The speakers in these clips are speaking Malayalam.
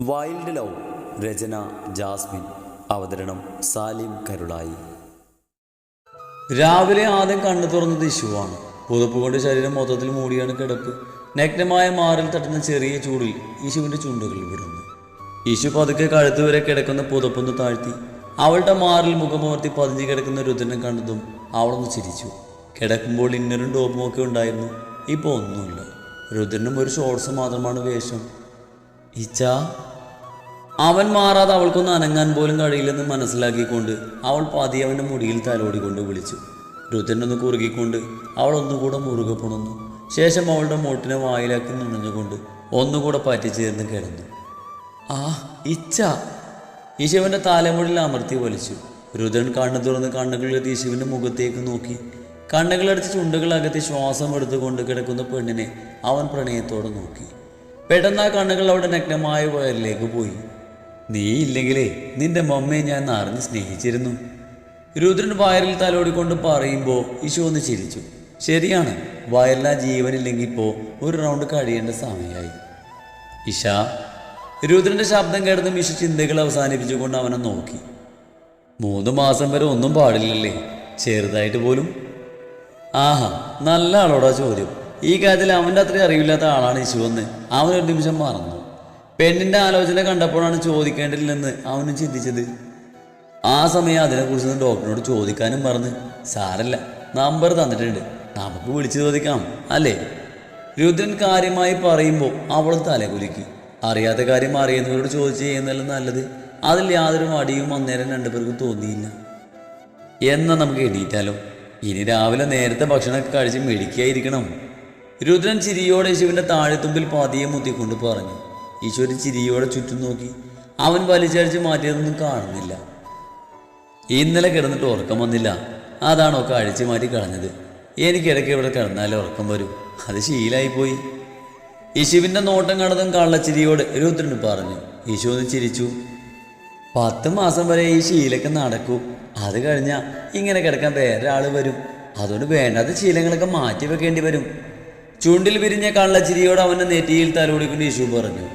വൈൽഡ് ലവ് രചന ജാസ്മിൻ അവതരണം സാലിം കരുളായി. രാവിലെ ആദ്യം കണ്ണു തുറന്നത് ഇശുവാണ്. പുതപ്പ് കൊണ്ട് ശരീരം മൊത്തത്തിൽ മൂടിയാണ് കിടപ്പ്. നഗ്നമായ മാറിൽ തട്ടുന്ന ചെറിയ ചൂടിൽ ഇശുവിന്റെ ചുണ്ടുകൾ വിടുന്നു ഇശു പതുക്കെ കഴുത്ത് വരെ കിടക്കുന്ന പുതപ്പൊന്ന് താഴ്ത്തി. അവളുടെ മാറിൽ മുഖമോർത്തി പതിഞ്ഞു കിടക്കുന്ന രുദ്രനെ കണ്ടതും അവളൊന്ന് ചിരിച്ചു. കിടക്കുമ്പോൾ ഇന്നറും ടോപ്പും ഒക്കെ ഉണ്ടായിരുന്നു. ഇപ്പോൾ ഒന്നുമില്ല. രുദ്രനും ഒരു ഷോർട്സ് മാത്രമാണ് വേഷം. ഇച്ചാ അവൻ മാറാതെ അവൾക്കൊന്ന് അനങ്ങാൻ പോലും കഴിയില്ലെന്ന് മനസ്സിലാക്കിക്കൊണ്ട് അവൾ പതിയെ അവന്റെ മുടിയിൽ തലോടിക്കൊണ്ട് വിളിച്ചു. രുദ്രനൊന്ന് കുറുകിക്കൊണ്ട് അവൾ ഒന്നുകൂടെ മുറുകെ പുണന്നു ശേഷം അവളുടെ മൂട്ടിനെ വായിലാക്കി നുണഞ്ഞുകൊണ്ട് ഒന്നുകൂടെ പറ്റിച്ചേർന്ന് കിടന്നു. ആ ഇച്ച ഈശുവിന്റെ തലമുടിയിൽ അമർത്തി വലിച്ചു. രുദ്രൻ കണ്ണു തുറന്ന് കണ്ണുകളിലെത്തി ഈശുവിന്റെ മുഖത്തേക്ക് നോക്കി. കണ്ണുകളടിച്ച് ചുണ്ടുകളകത്തി ശ്വാസം എടുത്തുകൊണ്ട് കിടക്കുന്ന പെണ്ണിനെ അവൻ പ്രണയത്തോടെ നോക്കി. പെട്ടെന്ന് ആ കണ്ണുകൾ അവിടെ നഗ്നമായ വയറിലേക്ക് പോയി. നീ ഇല്ലെങ്കിലേ നിന്റെ മമ്മയെ ഞാൻ അറിഞ്ഞ് സ്നേഹിച്ചിരുന്നു. രുദ്രൻ വയറിൽ തലോടിക്കൊണ്ട് പറയുമ്പോൾ ഈശോ ഒന്ന് ചിരിച്ചു. ശരിയാണ് വയറിലാ ജീവനില്ലെങ്കിൽ ഇപ്പോൾ ഒരു റൗണ്ട് കഴിയേണ്ട സമയമായി. ഇഷ രുദ്രന്റെ ശബ്ദം കേട്ടതും ഇഷ ചിന്തകൾ അവസാനിപ്പിച്ചുകൊണ്ട് അവനെ നോക്കി. മൂന്ന് മാസം വരെ ഒന്നും പാടില്ലല്ലേ? ചെറുതായിട്ട് പോലും? ആഹാ നല്ല ആളോടാ ചോദ്യം. ഈ കാര്യത്തിൽ അവന്റെ അത്രയും അറിവില്ലാത്ത ആളാണ് ഇശു അവൻ ഒരു നിമിഷം മറന്നു. പെണ്ണിന്റെ ആലോചന കണ്ടപ്പോഴാണ് ചോദിക്കേണ്ടതില്ലെന്ന് അവനും ചിന്തിച്ചത്. ആ സമയം അതിനെക്കുറിച്ച് ഡോക്ടറിനോട് ചോദിക്കാനും മറന്ന്. സാരല്ല നമ്പർ തന്നിട്ടുണ്ട്. നമുക്ക് വിളിച്ചു ചോദിക്കാം അല്ലേ? രുദ്രൻ കാര്യമായി പറയുമ്പോൾ അവൾ തലകുലുക്കി. അറിയാത്ത കാര്യം അറിയുന്നവരോട് ചോദിച്ചു ചെയ്യുന്നതല്ല നല്ലത്. അതിൽ യാതൊരു മടിയും അന്നേരം രണ്ടുപേർക്കും തോന്നിയില്ല. എന്നാ നമുക്ക് എണീറ്റാലോ? ഇനി രാവിലെ നേരത്തെ ഭക്ഷണമൊക്കെ കഴിച്ച് മെടിക്കായിരിക്കണം രുദ്രൻ ചിരിയോടെ യേശുവിന്റെ താഴെത്തുമ്പിൽ പതിയെ മുത്തിക്കൊണ്ട് പറഞ്ഞു ഈശ്വരൻ ചിരിയോടെ ചുറ്റും നോക്കി അവൻ വലിച്ചടിച്ച് മാറ്റിയതൊന്നും കാണുന്നില്ല. ഇന്നലെ കിടന്നിട്ട് ഉറക്കം വന്നില്ല. അതാണോ കഴിച്ച് മാറ്റി കളഞ്ഞത്? എനിക്കിടയ്ക്ക് ഇവിടെ കിടന്നാലേ ഉറക്കം വരും. അത് ശീലായിപ്പോയി. യേശുവിന്റെ നോട്ടം കണ്ടതും കള്ളച്ചിരിയോട് രുദ്രൻ പറഞ്ഞു യേശു ഒന്ന് ചിരിച്ചു. പത്ത് മാസം വരെ ഈ ശീലൊക്കെ നടക്കൂ. അത് കഴിഞ്ഞാൽ ഇങ്ങനെ കിടക്കാൻ വേറെ ആൾ വരും. അതുകൊണ്ട് വേണ്ടാത്ത ശീലങ്ങളൊക്കെ മാറ്റി വെക്കേണ്ടി വരും. ചുണ്ടിൽ വിരിഞ്ഞ കള്ളച്ചിരിയോട് അവന്റെ നെറ്റിയിൽ തലോടിക്കൊണ്ട് യേശു പറഞ്ഞു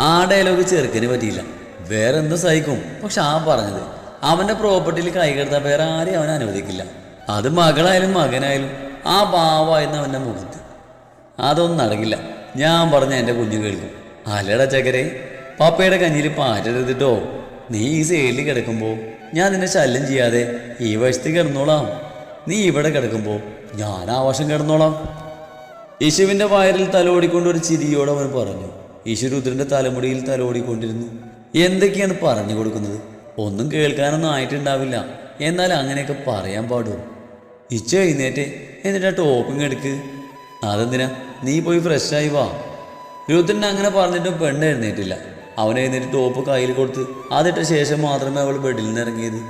ആ ഡയലോഗ് ചെറുക്കന് പറ്റിയില്ല. വേറെ എന്ത് സഹിക്കും? പക്ഷെ ആ പറഞ്ഞത് അവന്റെ പ്രോപ്പർട്ടിയിൽ കൈകടത്താൻ വേറെ ആരെയും അവൻ അനുവദിക്കില്ല. അത് മകളായാലും മകനായാലും ആ ഭാവമായിരുന്നു അവന്റെ മുഖത്ത്. അതൊന്നും നടക്കില്ല. ഞാൻ പറഞ്ഞ എന്റെ കുഞ്ഞു കേൾക്കും. അല്ലടാ ചകരെ പപ്പയുടെ കഞ്ഞിയിൽ പാറ്റരുതിട്ടോ? നീ ഈ സൈഡിൽ കിടക്കുമ്പോൾ ഞാൻ നിന്നെ ശല്യം ചെയ്യാതെ ഈ വശത്ത് കിടന്നോളാം. നീ ഇവിടെ കിടക്കുമ്പോൾ ഞാൻ ആ വശം കിടന്നോളാം. യേശുവിന്റെ വയറിൽ തലോടിക്കൊണ്ട് ഒരു ചിരിയോട് അവൻ പറഞ്ഞു യേശു രുദ്രന്റെ തലമുടിയിൽ തലോടിക്കൊണ്ടിരുന്നു. എന്തൊക്കെയാണ് പറഞ്ഞു കൊടുക്കുന്നത്? ഒന്നും കേൾക്കാനൊന്നും ആയിട്ടുണ്ടാവില്ല. എന്നാൽ അങ്ങനെയൊക്കെ പറയാൻ പാടും. ഇച്ച എഴുന്നേറ്റ് എന്നിട്ട് ആ ടോപ്പിങ് എടുക്ക്. അതെന്തിനാ? നീ പോയി ഫ്രഷായി വാ. രുദ്രൻ അങ്ങനെ പറഞ്ഞിട്ടും പെണ്ണ് എഴുന്നേറ്റില്ല. അവൻ എഴുന്നേറ്റ് ടോപ്പ് കയ്യിൽ കൊടുത്ത് അതിട്ട ശേഷം മാത്രമേ അവൾ ബെഡിൽ നിന്ന് ഇറങ്ങിയത്.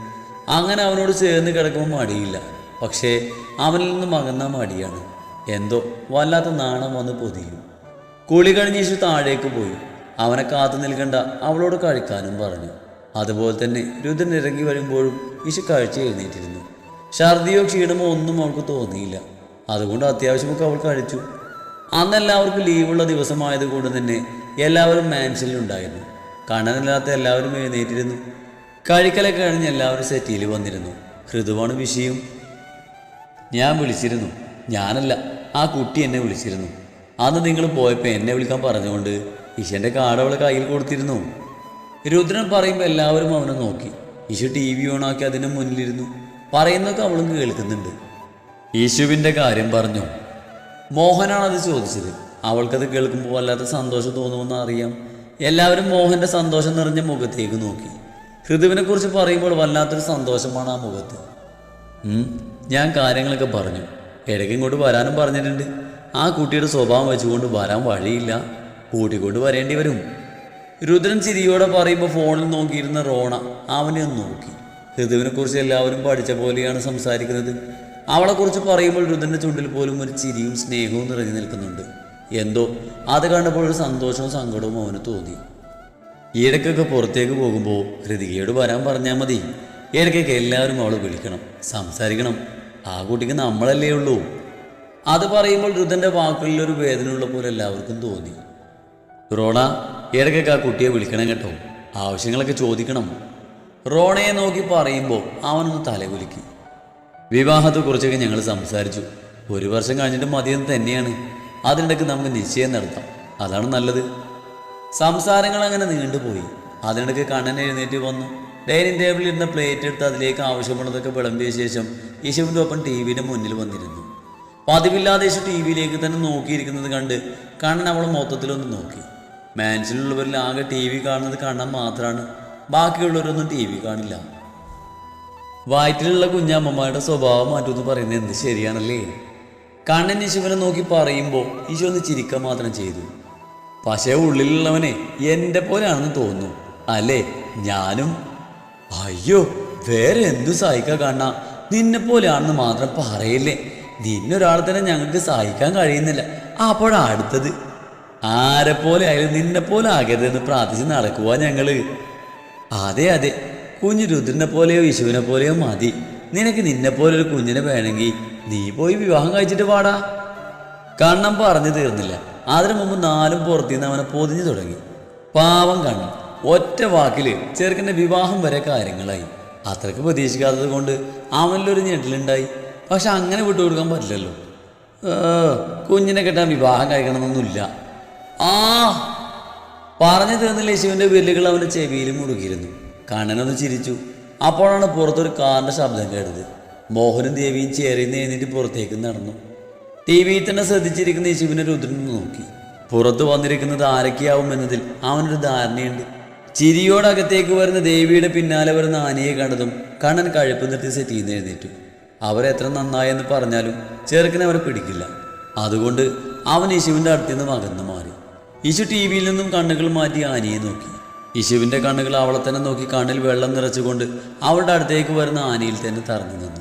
അങ്ങനെ അവനോട് ചേർന്ന് കിടക്കുമ്പോൾ മടിയില്ല. പക്ഷേ അവനിൽ നിന്ന് മകന്ന മടിയാണ്. എന്തോ വല്ലാത്ത നാണം വന്ന് പൊതിയും. കുളി കഴിഞ്ഞ് യേശു താഴേക്ക് പോയി. അവനെ കാത്തു നിൽക്കേണ്ട അവളോട് കഴിക്കാനും പറഞ്ഞു. അതുപോലെ തന്നെ രുദ്രൻ ഇറങ്ങി വരുമ്പോഴും യേശു കഴിച്ച് എഴുന്നേറ്റിരുന്നു. ഛർദിയോ ക്ഷീണമോ ഒന്നും അവൾക്ക് തോന്നിയില്ല. അതുകൊണ്ട് അത്യാവശ്യമൊക്കെ അവൾ കഴിച്ചു. അന്ന് എല്ലാവർക്കും ലീവുള്ള ദിവസമായത് കൊണ്ട് തന്നെ എല്ലാവരും മാൻഷനിലുണ്ടായിരുന്നു കണ്ണനില്ലാത്ത എല്ലാവരും എഴുന്നേറ്റിരുന്നു. കഴിക്കലൊക്കെ കഴിഞ്ഞ് എല്ലാവരും സെറ്റിയിൽ വന്നിരുന്നു. ഹൃദുവാണ് വിഷയം. ഞാൻ വിളിച്ചിരുന്നു. ഞാനല്ല. ആ കുട്ടി എന്നെ വിളിച്ചിരുന്നു. അന്ന് നിങ്ങൾ പോയപ്പോൾ എന്നെ വിളിക്കാൻ പറഞ്ഞുകൊണ്ട് ഈശന്റെ കാടവളെ കയ്യിൽ കൊടുത്തിരുന്നു. രുദ്രൻ പറയുമ്പോൾ എല്ലാവരും അവനെ നോക്കി. ഈശു ടി വി ഓണാക്കി അതിന് മുന്നിലിരുന്നു. പറയുന്നതൊക്കെ അവളും കേൾക്കുന്നുണ്ട്. യേശുവിന്റെ കാര്യം പറഞ്ഞു. മോഹനാണ് അത് ചോദിച്ചത്. അവൾക്കത് കേൾക്കുമ്പോൾ വല്ലാത്ത സന്തോഷം തോന്നുമെന്ന് അറിയാം. എല്ലാവരും മോഹന്റെ സന്തോഷം നിറഞ്ഞ മുഖത്തേക്ക് നോക്കി. ഹൃദുവിനെ കുറിച്ച് പറയുമ്പോൾ വല്ലാത്തൊരു സന്തോഷമാണ് ആ മുഖത്ത്. ഞാൻ കാര്യങ്ങളൊക്കെ പറഞ്ഞു. ഇടയ്ക്ക് ഇങ്ങോട്ട് വരാനും പറഞ്ഞിട്ടുണ്ട്. ആ കുട്ടിയുടെ സ്വഭാവം വെച്ചുകൊണ്ട് വരാൻ വഴിയില്ല. കൂട്ടിക്കൊണ്ട് വരേണ്ടി വരും. രുദ്രൻ ചിരിയോടെ പറയുമ്പോൾ ഫോണിൽ നോക്കിയിരുന്ന റോണ അവനെ നോക്കി. ഋതുവിനെ കുറിച്ച് എല്ലാവരും പഠിച്ച പോലെയാണ് സംസാരിക്കുന്നത്. അവളെക്കുറിച്ച് പറയുമ്പോൾ രുദ്രന്റെ ചുണ്ടിൽ പോലും ഒരു ചിരിയും സ്നേഹവും നിറഞ്ഞു നിൽക്കുന്നുണ്ട്. എന്തോ അത് കണ്ടപ്പോൾ ഒരു സന്തോഷവും സങ്കടവും അവന് തോന്നി. ഇടയ്ക്കൊക്കെ പുറത്തേക്ക് പോകുമ്പോൾ ഹൃതികയോട് വരാൻ പറഞ്ഞാൽ മതി. ഇടയ്ക്കൊക്കെ എല്ലാവരും അവളെ വിളിക്കണം സംസാരിക്കണം. ആ കുട്ടിക്ക് നമ്മളല്ലേ ഉള്ളൂ. അത് പറയുമ്പോൾ രുദ്രന്റെ വാക്കുകളിൽ ഒരു വേദനയുള്ള പോലെ എല്ലാവർക്കും തോന്നി. റോണ ഇടയ്ക്കൊക്കെ ആ കുട്ടിയെ വിളിക്കണം കേട്ടോ. ആവശ്യങ്ങളൊക്കെ ചോദിക്കണം. റോണയെ നോക്കി പറയുമ്പോൾ അവനൊന്ന് തലകുലുക്കി വിവാഹത്തെക്കുറിച്ചൊക്കെ ഞങ്ങൾ സംസാരിച്ചു. ഒരു വർഷം കഴിഞ്ഞിട്ട് മതിയെന്ന് തന്നെയാണ്. അതിനിടയ്ക്ക് നമുക്ക് നിശ്ചയം നടത്താം. അതാണ് നല്ലത്. സംസാരങ്ങൾ അങ്ങനെ നീണ്ടുപോയി. അതിനിടയ്ക്ക് കണ്ണൻ എഴുന്നേറ്റ് വന്നു. ഡൈനിങ് ടേബിളിൽ ഇരുന്ന പ്ലേറ്റ് എടുത്ത് അതിലേക്ക് ആവശ്യമുള്ളതൊക്കെ വിളമ്പിയ ശേഷം യേശുവിന്റെ ഒപ്പം ടി വിയുടെ മുന്നിൽ വന്നിരുന്നു. പതിവില്ലാതെ യേശു ടി വിയിലേക്ക് തന്നെ നോക്കിയിരിക്കുന്നത് കണ്ട് കണ്ണൻ അവൾ മൊത്തത്തിലൊന്ന് നോക്കി. മാൻസിലുള്ളവരിൽ ആകെ ടി വി കാണുന്നത് കണ്ണൻ മാത്രമാണ് ബാക്കിയുള്ളവരൊന്നും ടി വി കാണില്ല. വയറ്റിലുള്ള കുഞ്ഞമ്മമാരുടെ സ്വഭാവം മാറ്റുമെന്ന് പറയുന്നത് എന്ത് ശരിയാണല്ലേ? കണ്ണൻ യേശുവിനെ നോക്കി പറയുമ്പോൾ യേശു ഒന്ന് ചിരിക്കാൻ മാത്രം ചെയ്തു. പക്ഷേ ഉള്ളിലുള്ളവനെ എന്റെ പോലെയാണെന്ന് തോന്നുന്നു. അല്ലേ? ഞാനും അയ്യോ വേറെ എന്തു സഹായിക്കാൻ കാണാ നിന്നെ പോലെയാണെന്ന് മാത്രം പറയില്ലേ. നിന്നൊരാളെ തന്നെ ഞങ്ങൾക്ക് സഹായിക്കാൻ കഴിയുന്നില്ല. അപ്പോഴാ അടുത്തത്. ആരെ പോലെ ആയാലും നിന്നെ പോലെ ആകരുതെന്ന് പ്രാർത്ഥിച്ച് നടക്കുവാ ഞങ്ങൾ. അതെ അതെ. കുഞ്ഞു രുദ്രനെ പോലെയോ വിഷുവിനെ പോലെയോ മതി. നിനക്ക് നിന്നെ പോലെ ഒരു കുഞ്ഞിനെ വേണമെങ്കിൽ നീ പോയി വിവാഹം കഴിച്ചിട്ട് പാടാ കണ്ണം പറഞ്ഞു തീർന്നില്ല. അതിനു മുമ്പ് നാലും പുറത്തുനിന്ന് അവനെ പൊതിഞ്ഞു തുടങ്ങി. പാവം കണ്ണം. ഒറ്റ വാക്കിൽ ചെറുക്കന്റെ വിവാഹം വരെ കാര്യങ്ങളായി. അത്രയ്ക്ക് പ്രതീക്ഷിക്കാത്തത് കൊണ്ട് അവനിലൊരു ഞെട്ടിലുണ്ടായി. പക്ഷെ അങ്ങനെ വിട്ടു കൊടുക്കാൻ പറ്റില്ലല്ലോ കുഞ്ഞിനെ കെട്ടാൻ വിവാഹം കഴിക്കണമെന്നൊന്നുമില്ല. ആ പറഞ്ഞു തീർന്നില്ല യേശുവിന്റെ വിരലുകൾ അവന്റെ ചെവിയിൽ മുറുകിയിരുന്നു. കണ്ണനൊന്ന് ചിരിച്ചു. അപ്പോഴാണ് പുറത്തൊരു കാറിന്റെ ശബ്ദം കേട്ടത്. മോഹനും ദേവിയും ചേറിന്ന് എഴുന്നേറ്റ് പുറത്തേക്ക് നടന്നു. ടി വിയിൽ തന്നെ ശ്രദ്ധിച്ചിരിക്കുന്ന യേശുവിനെ രുദ്രൻ നോക്കി. പുറത്ത് വന്നിരിക്കുന്നത് ആരൊക്കെയാവും എന്നതിൽ അവനൊരു ധാരണയുണ്ട്. ചിരിയോടകത്തേക്ക് വരുന്ന ദേവിയുടെ പിന്നാലെ വരുന്ന ആനയെ കണ്ടതും കണ്ണൻ കഴുപ്പ് നിർത്തി സെറ്റ് ചെയ്യുന്ന എഴുന്നേറ്റു. അവരെത്ര നന്നായെന്ന് പറഞ്ഞാലും ചെറുക്കനെ അവരെ പിടിക്കില്ല. അതുകൊണ്ട് അവൻ യേശുവിന്റെ അടുത്തു നിന്ന് അകന്നു മാറി. യേശു ടി വിയിൽ നിന്നും കണ്ണുകൾ മാറ്റി ആനയെ നോക്കി. യേശുവിന്റെ കണ്ണുകൾ അവളെ തന്നെ നോക്കി കണ്ണിൽ വെള്ളം നിറച്ചുകൊണ്ട് അവളുടെ അടുത്തേക്ക് വരുന്ന ആനയിൽ തന്നെ തറഞ്ഞു നിന്നു.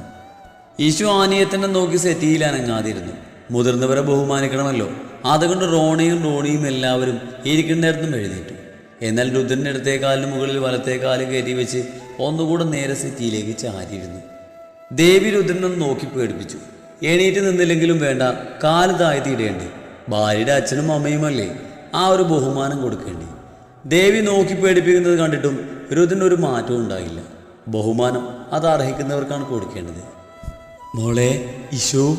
യേശു ആനയെ തന്നെ നോക്കി സെറ്റിയിൽ അനങ്ങാതിരുന്നു. മുതിർന്നവരെ ബഹുമാനിക്കണമല്ലോ. അതുകൊണ്ട് റോണിയും റോണിയും എല്ലാവരും ഇരിക്കുന്നിടത്തും എഴുന്നേറ്റു. എന്നാൽ രുദ്രന്റെ ഇടത്തെ മുകളിൽ വലത്തെ കയറ്റി വെച്ച് ഒന്നുകൂടെ നേരെ സിറ്റിയിലേക്ക് ചാരിയിരുന്നു. ദേവി രുദ്രനൊന്ന് നോക്കി പേടിപ്പിച്ചു. എണീറ്റ് നിന്നില്ലെങ്കിലും വേണ്ട കാൽ താഴ്ത്തിയിടേണ്ടേ ഭാര്യയുടെ അച്ഛനും അമ്മയുമല്ലേ ആ ഒരു ബഹുമാനം കൊടുക്കേണ്ടി. ദേവി നോക്കി പേടിപ്പിക്കുന്നത് കണ്ടിട്ടും രുദ്രൻ ഒരു മാറ്റവും ഉണ്ടായില്ല. ബഹുമാനം അത് അർഹിക്കുന്നവർക്കാണ് കൊടുക്കേണ്ടത്. മോളെ ഈശോ.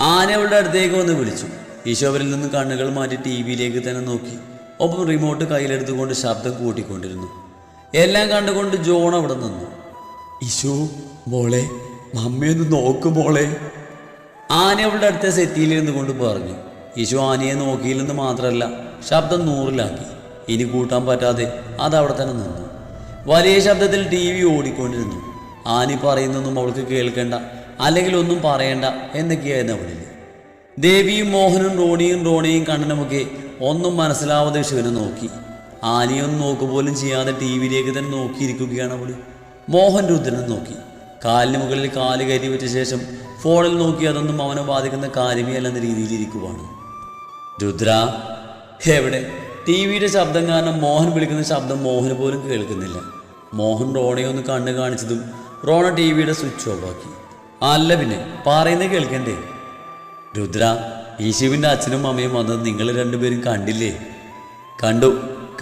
ആന അവളുടെ അടുത്തേക്ക് വന്ന് വിളിച്ചു. ഈശോ അവരിൽ നിന്ന് കണ്ണുകൾ മാറ്റി ടി വിയിലേക്ക് തന്നെ നോക്കി. ഒപ്പം റിമോട്ട് കയ്യിലെടുത്തുകൊണ്ട് ശബ്ദം കൂട്ടിക്കൊണ്ടിരുന്നു. എല്ലാം കണ്ടുകൊണ്ട് ജോൺ അവിടെ നിന്നു. ഇശു മോളെ മമ്മിയൊന്ന് നോക്ക് മോളെ. ആന അവളുടെ അടുത്ത സെറ്റിയിലിരുന്ന് കൊണ്ട് പറഞ്ഞു. ഇശു ആനയെ നോക്കിയില്ലെന്ന് മാത്രമല്ല ശബ്ദം നൂറിലാക്കി. ഇനി കൂട്ടാൻ പറ്റാതെ അത് അവിടെ തന്നെ നിന്നു. വലിയ ശബ്ദത്തിൽ ടി വി ഓടിക്കൊണ്ടിരുന്നു. ആനി പറയുന്നൊന്നും അവൾക്ക് കേൾക്കേണ്ട അല്ലെങ്കിൽ ഒന്നും പറയണ്ട എന്നൊക്കെയായിരുന്നു അവളിൽ ദേവിയും മോഹനും റോണിയും റോണിയും കണ്ണനുമൊക്കെ ഒന്നും മനസ്സിലാവാതെ ശിവനെ നോക്കി. ആനയൊന്നും നോക്കുപോലും ചെയ്യാതെ ടി വിയിലേക്ക് തന്നെ നോക്കിയിരിക്കുകയാണ് അവൾ. മോഹൻ രുദ്രനെ നോക്കി. കാലിന് മുകളിൽ കാൽ കയറ്റി വെച്ച ശേഷം ഫോണിൽ നോക്കി അതൊന്നും അവനെ ബാധിക്കുന്ന കാര്യമേ അല്ലെന്ന രീതിയിലിരിക്കുവാണ് രുദ്ര എവിടെ? ടി വിയുടെ ശബ്ദം കാരണം മോഹൻ വിളിക്കുന്ന ശബ്ദം മോഹന് പോലും കേൾക്കുന്നില്ല. മോഹൻ റോണയെ ഒന്ന് കണ്ണ് കാണിച്ചതും റോണ ടി വിയുടെ സ്വിച്ച് ഓഫ് ആക്കി. അല്ല പിന്നെ പറയുന്നത് കേൾക്കണ്ടേ? രുദ്ര ഈ ശിവന്റെ അച്ഛനും അമ്മയും വന്നത് നിങ്ങൾ രണ്ടുപേരും കണ്ടില്ലേ? കണ്ടു.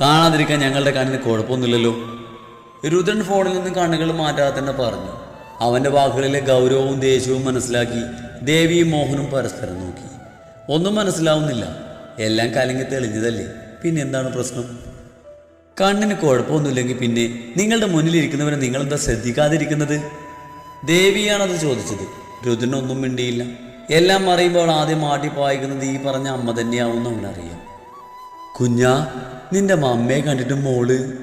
കാണാതിരിക്കാൻ ഞങ്ങളുടെ കണ്ണിന് കുഴപ്പമൊന്നുമില്ലല്ലോ. രുദ്രൻ ഫോണിൽ നിന്ന് കണ്ണുകൾ മാറ്റാതെ തന്നെ പറഞ്ഞു. അവന്റെ വാക്കുകളിലെ ഗൗരവവും ദേഷ്യവും മനസ്സിലാക്കി ദേവിയും മോഹനും പരസ്പരം നോക്കി. ഒന്നും മനസ്സിലാവുന്നില്ല. എല്ലാം കലങ്ങി തെളിഞ്ഞതല്ലേ? പിന്നെ എന്താണ് പ്രശ്നം? കണ്ണിന് കുഴപ്പമൊന്നുമില്ലെങ്കിൽ പിന്നെ നിങ്ങളുടെ മുന്നിലിരിക്കുന്നവരെ നിങ്ങളെന്താ ശ്രദ്ധിക്കാതിരിക്കുന്നത്? ദേവിയാണത് ചോദിച്ചത്. രുദ്രനൊന്നും മിണ്ടിയില്ല. എല്ലാം അറിയുമ്പോൾ ആദ്യം ആട്ടി പായിക്കുന്നത് ഈ പറഞ്ഞ അമ്മ തന്നെയാവും അവനറിയാം. കുഞ്ഞാ നിന്റെ മമ്മയെ കണ്ടിട്ട് മോൾ?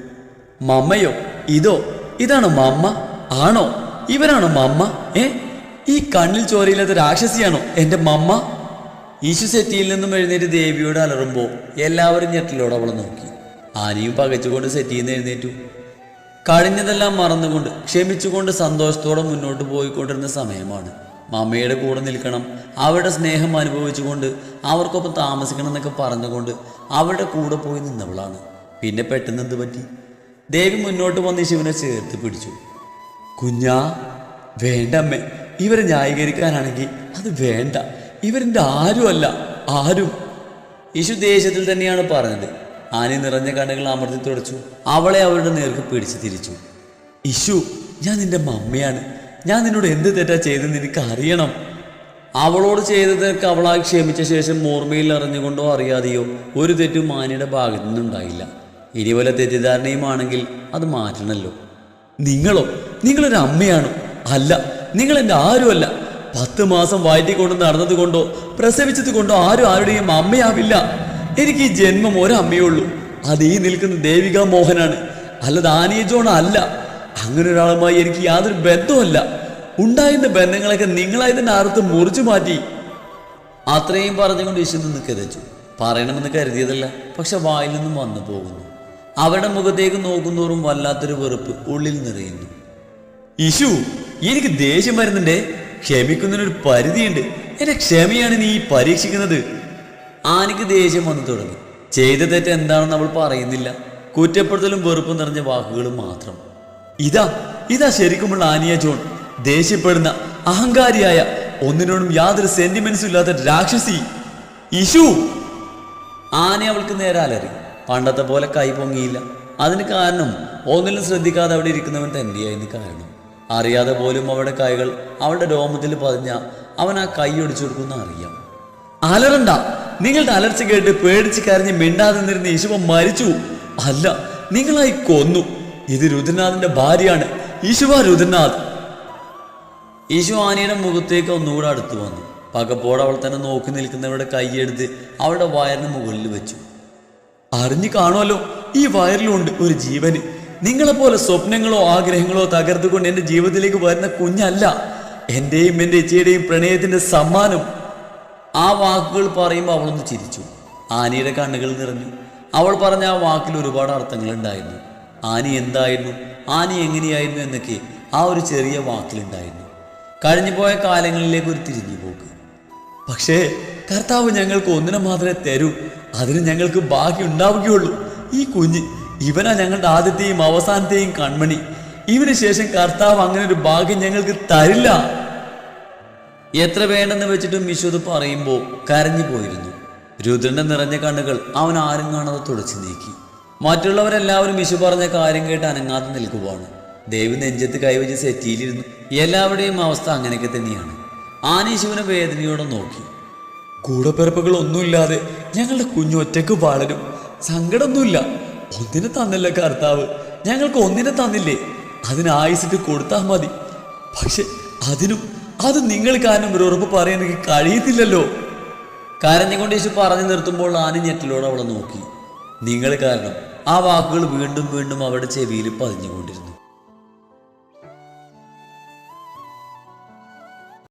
മമ്മയോ? ഇതോ? ഇതാണോ മമ്മ? ആണോ? ഇവരാണോ മമ്മ? ഏ? ഈ കണ്ണിൽ ചോരയില്ലാത്ത രാക്ഷസിയാണോ എന്റെ മമ്മ? ഈശു സെറ്റിയിൽ നിന്നും എഴുന്നേറ്റ് ദേവിയോട് അലറുമ്പോൾ എല്ലാവരും ഞെട്ടിലോട് അവളെ നോക്കി. ആനയും പകച്ചുകൊണ്ട് സെറ്റിയിൽ നിന്ന് എഴുന്നേറ്റു. കഴിഞ്ഞതെല്ലാം മറന്നുകൊണ്ട് ക്ഷമിച്ചുകൊണ്ട് സന്തോഷത്തോടെ മുന്നോട്ട് പോയിക്കൊണ്ടിരുന്ന സമയമാണ്. മമ്മയുടെ കൂടെ നിൽക്കണം. അവരുടെ സ്നേഹം അനുഭവിച്ചുകൊണ്ട് അവർക്കൊപ്പം താമസിക്കണം എന്നൊക്കെ പറഞ്ഞുകൊണ്ട് അവരുടെ കൂടെ പോയി നിന്നവളാണ്. പിന്നെ പെട്ടെന്ന് എന്ത് പറ്റി? ദേവി മുന്നോട്ട് വന്ന് ശിവനെ ചേർത്ത് പിടിച്ചു. കുഞ്ഞാ വേണ്ട അമ്മേ. ഇവരെ ന്യായീകരിക്കാനാണെങ്കിൽ അത് വേണ്ട. ഇവരെന്റെ ആരുമല്ല ആരും. യേശു ദേശത്തിൽ തന്നെയാണ് പറഞ്ഞത്. ആനി നിറഞ്ഞ കണ്ണുകൾ അമർത്തി തുടച്ചു. അവളെ അവരുടെ നേർക്ക് പിടിച്ചു തിരിച്ചു. ഇഷു ഞാൻ നിന്റെ മമ്മയാണ്. ഞാൻ നിന്നോട് എന്ത് തെറ്റാ ചെയ്തെന്ന് എനിക്ക് അറിയണം അവളോട് ചെയ്തതൊക്കെ അവളാ ക്ഷമിച്ച ശേഷം ഓർമ്മയിൽ അറിഞ്ഞുകൊണ്ടോ അറിയാതെയോ ഒരു തെറ്റും മാനിയുടെ ഭാഗത്തു നിന്നുണ്ടായില്ല. ഇനി വല്ല തെറ്റിദ്ധാരണയുമാണെങ്കിൽ അത് മാറ്റണല്ലോ. നിങ്ങളോ? നിങ്ങളൊരു അമ്മയാണോ? അല്ല നിങ്ങൾ എന്റെ ആരുമല്ല. പത്ത് മാസം വയറ്റിക്കൊണ്ട് നടന്നത് കൊണ്ടോ പ്രസവിച്ചത് കൊണ്ടോ ആരും ആരുടെയും അമ്മയാവില്ല. എനിക്ക് ഈ ജന്മം ഒരമ്മയുള്ളൂ അത് ഈ നിൽക്കുന്ന ദേവിക മോഹനാണ്. അല്ലാതെ ആനിയ ജോണ അല്ല. അങ്ങനെ ഒരാളുമായി എനിക്ക് യാതൊരു ബന്ധവുമല്ല. ഉണ്ടായിരുന്ന ബന്ധങ്ങളൊക്കെ നിങ്ങളായി തന്നെ അറുത്ത് മുറിച്ചു മാറ്റി. അത്രയും പറഞ്ഞുകൊണ്ട് യേശു നിന്ന് കരച്ചു പറയണമെന്ന് കരുതിയതല്ല പക്ഷെ വായിൽ നിന്നും വന്നു പോകുന്നു. അവരുടെ മുഖത്തേക്ക് നോക്കുന്നോറും വല്ലാത്തൊരു വെറുപ്പ് ഉള്ളിൽ നിറയുന്നു. ഇഷു എനിക്ക് ദേഷ്യം വരുന്നുണ്ടേ. ക്ഷമിക്കുന്നതിനൊരു പരിധിയുണ്ട്. എന്റെ ക്ഷമയാണ് നീ പരീക്ഷിക്കുന്നത്. ആനയ്ക്ക് ദേഷ്യം വന്നു തുടങ്ങി. ചെയ്ത തെറ്റ് എന്താണെന്ന് അവൾ പറയുന്നില്ല. കുറ്റപ്പെടുത്തലും വെറുപ്പും നിറഞ്ഞ വാക്കുകളും മാത്രം. ഇതാ ഇതാ ശരിക്കുമുള്ള ആനിയ ജോൺ. ദേഷ്യപ്പെടുന്ന അഹങ്കാരിയായ ഒന്നിനോടും യാതൊരു സെന്റിമെന്റ്സും ഇല്ലാത്ത രാക്ഷസി. ഇഷു ആന അവൾക്ക് നേരെ അലറി. പണ്ടത്തെ പോലെ കൈ പൊങ്ങിയില്ല. അതിന് കാരണം ഒന്നിലും ശ്രദ്ധിക്കാതെ അവിടെ ഇരിക്കുന്നവൻ തന്നെയായിരുന്നു കാരണം. അറിയാതെ പോലും അവളുടെ കൈകൾ അവളുടെ രോമത്തിൽ പതിഞ്ഞ അവൻ ആ കൈ ഒടിച്ചു കൊടുക്കുന്ന അറിയാം. അലറണ്ട. നിങ്ങളുടെ അലർച്ച കേട്ട് പേടിച്ച് കരഞ്ഞ് മിണ്ടാതെ നിന്നിരുന്ന യേശുവ മരിച്ചു. അല്ല നിങ്ങളായി കൊന്നു. ഇത് രുദ്രനാഥിന്റെ ഭാര്യയാണ്. ഈശുവ രുദ്രനാഥ്. ഈശു ആനയുടെ മുഖത്തേക്ക് ഒന്നുകൂടെ അടുത്തു വന്നു. പകപ്പോടെ അവൾ തന്നെ നോക്കി നിൽക്കുന്നവരുടെ കൈയെടുത്ത് അവളുടെ വയറിന് മുകളിൽ വെച്ചു. അറിഞ്ഞു കാണുമല്ലോ ഈ വയറിലുണ്ട് ഒരു ജീവന്. നിങ്ങളെപ്പോലെ സ്വപ്നങ്ങളോ ആഗ്രഹങ്ങളോ തകർത്തുകൊണ്ട് എന്റെ ജീവിതത്തിലേക്ക് വരുന്ന കുഞ്ഞല്ല. എന്റെയും എന്റെ ചേച്ചിയുടെയും പ്രണയത്തിന്റെ സമ്മാനം. ആ വാക്കുകൾ പറയുമ്പോൾ അവളൊന്ന് ചിരിച്ചു. ആനയുടെ കണ്ണുകൾ നിറഞ്ഞു. അവൾ പറഞ്ഞ ആ വാക്കിൽ ഒരുപാട് അർത്ഥങ്ങളുണ്ടായിരുന്നു. ആനി എന്തായിരുന്നു? ആനി എങ്ങനെയായിരുന്നു എന്നൊക്കെ ആ ഒരു ചെറിയ വാക്കിലുണ്ടായിരുന്നു. കഴിഞ്ഞുപോയ കാലങ്ങളിലേക്ക് ഒരു തിരിഞ്ഞു പോക്ക് പക്ഷേ കർത്താവ് ഞങ്ങൾക്ക് ഒന്നിനെ മാത്രമേ തരൂ. അതിന് ഞങ്ങൾക്ക് ബാക്കി ഉണ്ടാവുകയുള്ളൂ. ഈ കുഞ്ഞ് ഇവനാ ഞങ്ങളുടെ ആദ്യത്തെയും അവസാനത്തെയും കൺമണി. ഇവന് ശേഷം കർത്താവ് അങ്ങനെ ഒരു ഭാഗ്യം ഞങ്ങൾക്ക് തരില്ല. എത്ര വേണ്ടെന്ന് വെച്ചിട്ടും വിശുദ്ധ പറയുമ്പോൾ കരഞ്ഞു പോയിരുന്നു രുദ്രന്റെ നിറഞ്ഞ കണ്ണുകൾ അവൻ ആരും കാണാതെ തുടച്ചു നീക്കി. മറ്റുള്ളവരെല്ലാവരും വിശു പറഞ്ഞ കാര്യം കേട്ട് അനങ്ങാതെ നിൽക്കുവാണ്. ദേവി നെഞ്ചത്ത് കൈവച്ച് സെറ്റിയിലിരുന്നു എല്ലാവരുടെയും അവസ്ഥ അങ്ങനെയൊക്കെ തന്നെയാണ്. ആനീശുവിനെ വേദനയോടെ നോക്കി. കൂടപ്പിറപ്പുകൾ ഒന്നുമില്ലാതെ ഞങ്ങളുടെ കുഞ്ഞു ഒറ്റയ്ക്ക് വളരും. സങ്കടമൊന്നുമില്ല. ഒന്നിനെ തന്നല്ലോ കർത്താവ്. ഞങ്ങൾക്ക് ഒന്നിനെ തന്നില്ലേ? അതിന് ആയുസിട്ട് കൊടുത്താൽ മതി. പക്ഷെ അതിനും അത് നിങ്ങൾ കാരണം ഒരു ഉറപ്പ് പറയാൻ എനിക്ക് കഴിയത്തില്ലല്ലോ. കരഞ്ഞുകൊണ്ട് യേശു പറഞ്ഞു നിർത്തുമ്പോൾ ആനി ഞെട്ടിലോട് അവളെ നോക്കി. നിങ്ങൾ കാരണം ആ വാക്കുകൾ വീണ്ടും വീണ്ടും അവരുടെ ചെവിയിൽ പതിഞ്ഞുകൊണ്ടിരുന്നു.